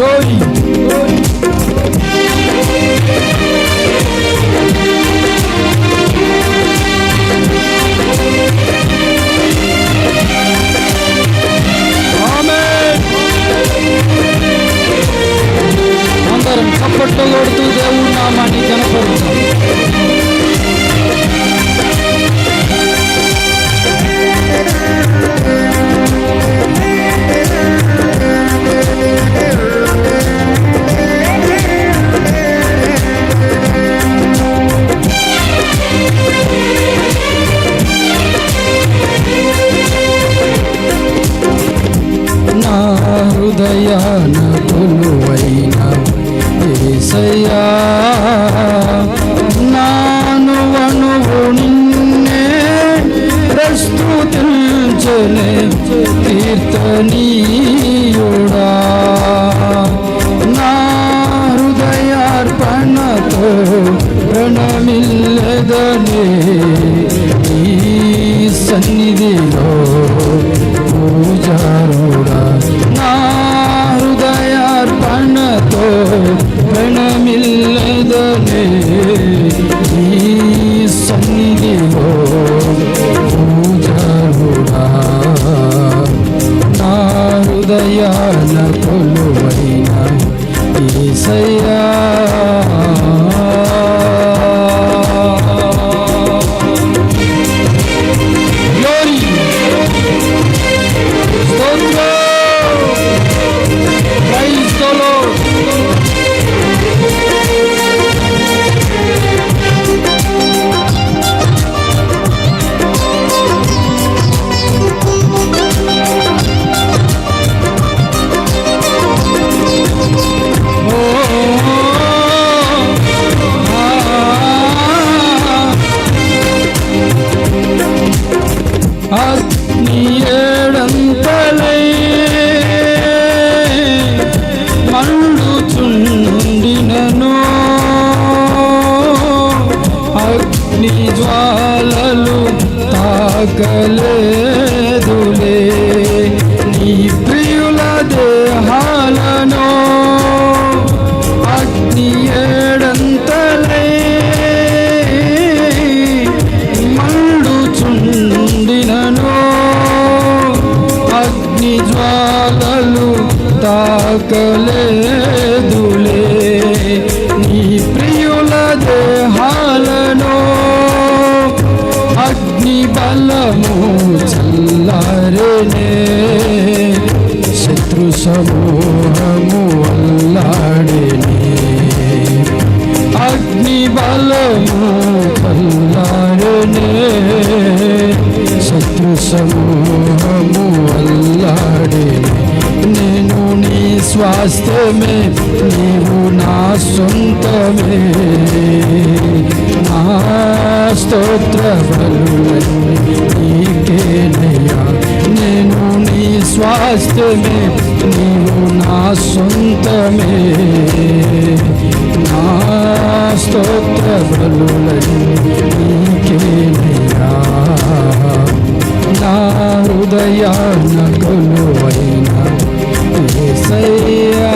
lóyìí. ప్రస్తుతించలే కీర్తనీయుడా నా హృదయార్పణతో ప్రణమిల్లెదనే ఈ సన్నిధిలో పూజారుడా. నా హృదయార్పణతో అగ్ని జ్వాలలు తాకలేదులే. నీ ప్రియుల దేహాలను అగ్ని ఏడంతలై. మండుచుండినను అగ్ని జ్వాలలు తాకలేదులే చల్లారనే శత్రు సమూహము అల్లాడినే. అగ్ని బలము కల్లారనే శత్రు సమూహము అల్లాడినే. నేను నీ స్వాస్థ్యమే నీవు నా సొంతమే. నా స్తోత్ర స్వాస్థ్యమే నీవు నా సొంతమే. నా స్తోత్ర బలులన్నీ నా హృదయాన కొలువైన యేసయ్యా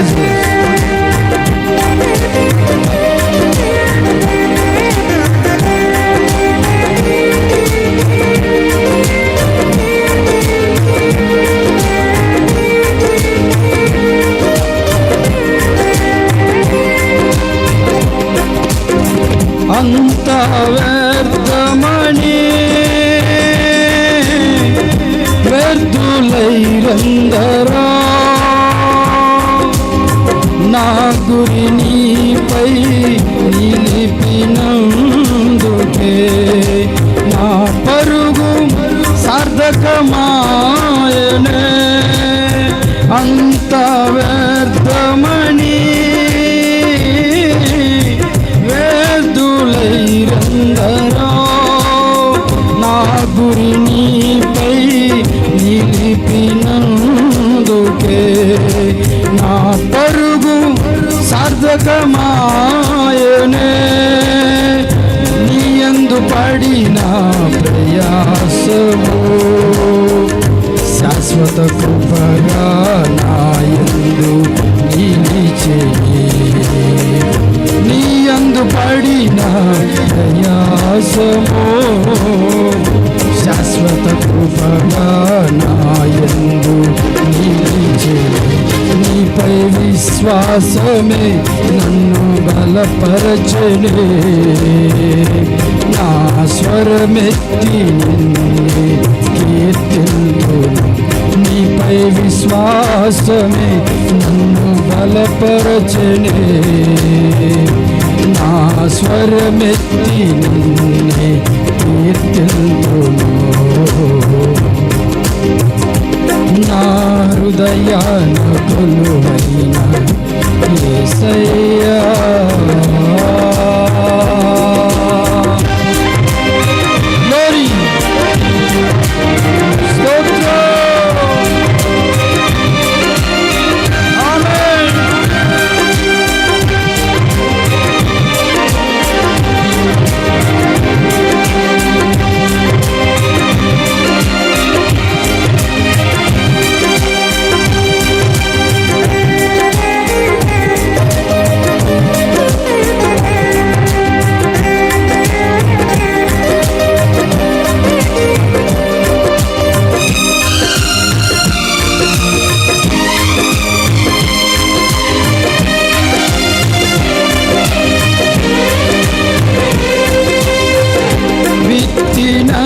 is this? ಅಂತ ವ್ಯರ್ಥಮಣಿ ವ್ಯರ್ಥುಲೈರಂದರ నీపై నిలిపినందుకే నా పరుగు సార్థకమాయనే. అంతా సార్థకమాయనే నీయందు పడిన ప్రయాసము. శాశ్వత కృపగా నాయందు నిలిచేయి నీయందు పడిన ప్రయాసము. శాశ్వత కృపగా విశ్వాసమే నన్ను బలపరచనే నా స్వరమెత్తి నిన్నే నీపై విశ్వాసమే నన్ను బలపరచనే నా స్వరమెత్తి నిన్నే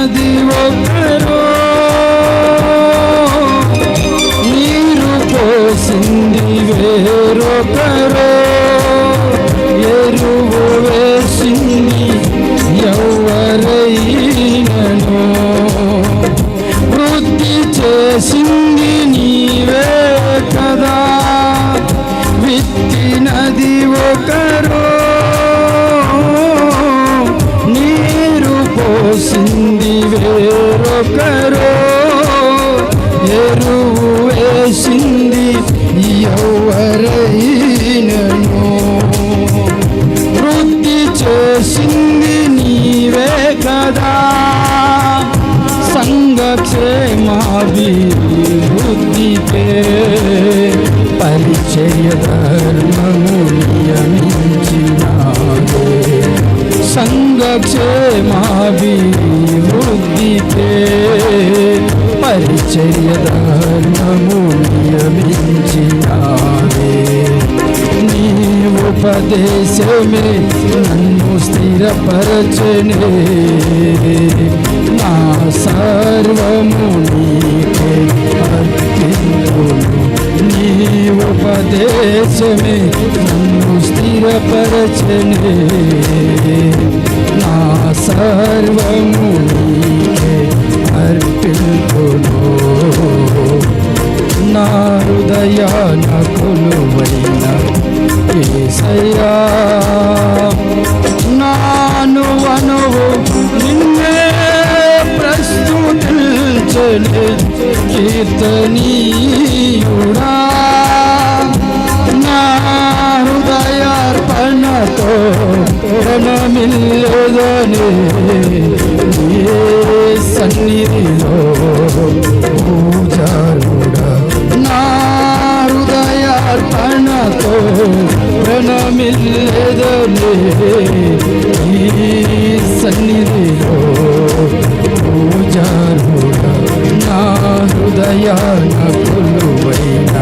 విత్తినది ఒకరు నీరు పోసింది వేరొకరు. ఎరువు వేసింది ఎవరైనను. వృద్ధి చేసింది నీవే కదా. విత్తినది ఒకరు నీరు పోసింది వేరొకరు ఎరువు వేసింది ఎవరైనను. వృద్ధి చేసింది నీవే కదా. సంగక్షేమాభివృద్ధికే పరిచర్య ధర్మము నియమించినాడే సంగక్షేమాభివృద్ధికే పరిచర్య ధర్మము నియమించినాడే నీ ఉపదేశమే నన్ను స్థిరపరచనే. నా సర్వము నీకే అర్పించును నీ ఉపదేశమే నన్ను స్థిరపరచనే. నా సర్వము నీకే అర్పించును నా హృదయాన కొలువైన ఏసయ్యా నాను అనువు నిన్నే ప్రస్తుతిల్చని కీర్తనీయుడా. నా హృదయార్పణతో రణమిల్లదని ఏ సన్నిధిలో పూజారుడా నా హృదయార్పణతో ప్రణమిల్లదని ఈ సన్నిధిలో పూజారుడా నా హృదయాన కొలువైన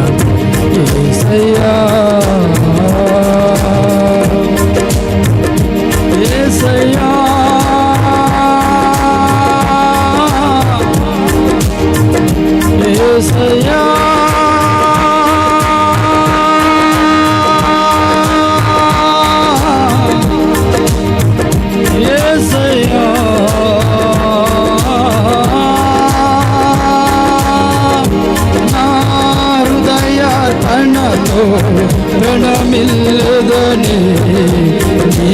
రణమిల్లదని నీ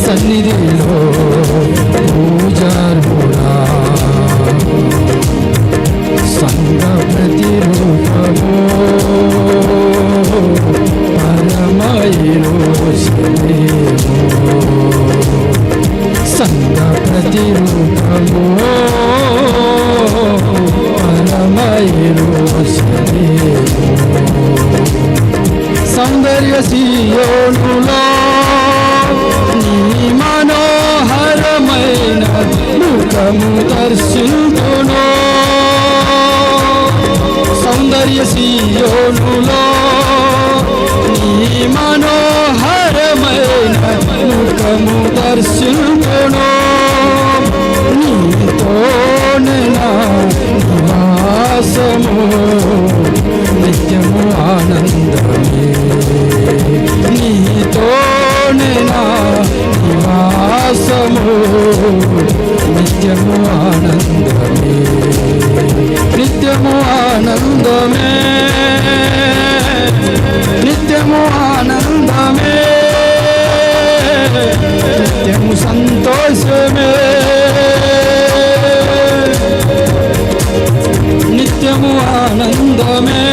సన్నిధిలో పూజారుడా సంగ ప్రతిరూపము పరమయో సంగ ప్రతిరూపము పరమయో దర్శించును సౌందర్య సీయోనులో నీ మనోహరమైన ముఖము దర్శించును సంతోషమే. నిత్యము ఆనందమే.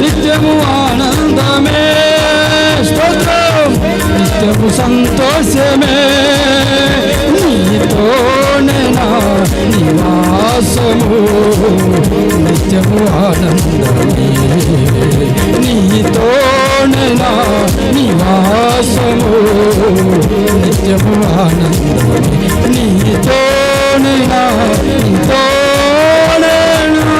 నిత్యము ఆనందమే. స్తోత్రం. నిత్యము సంతోషమే. నీతోనే నా నివాసము. నిత్యము ఆనందమే. నీతో నా నివాసము నిత్యము ఆనందమే నీతోనే నా నీతోనే నా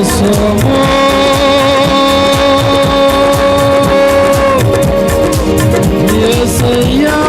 నీతోనే నా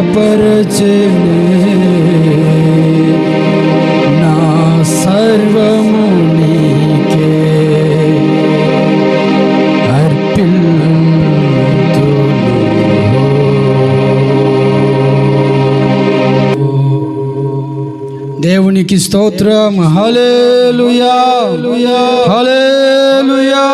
స్థిరపరచెనే నా సర్వము నీకే దేవునికి స్తోత్రం హల్లెలూయా హల్లెలూయా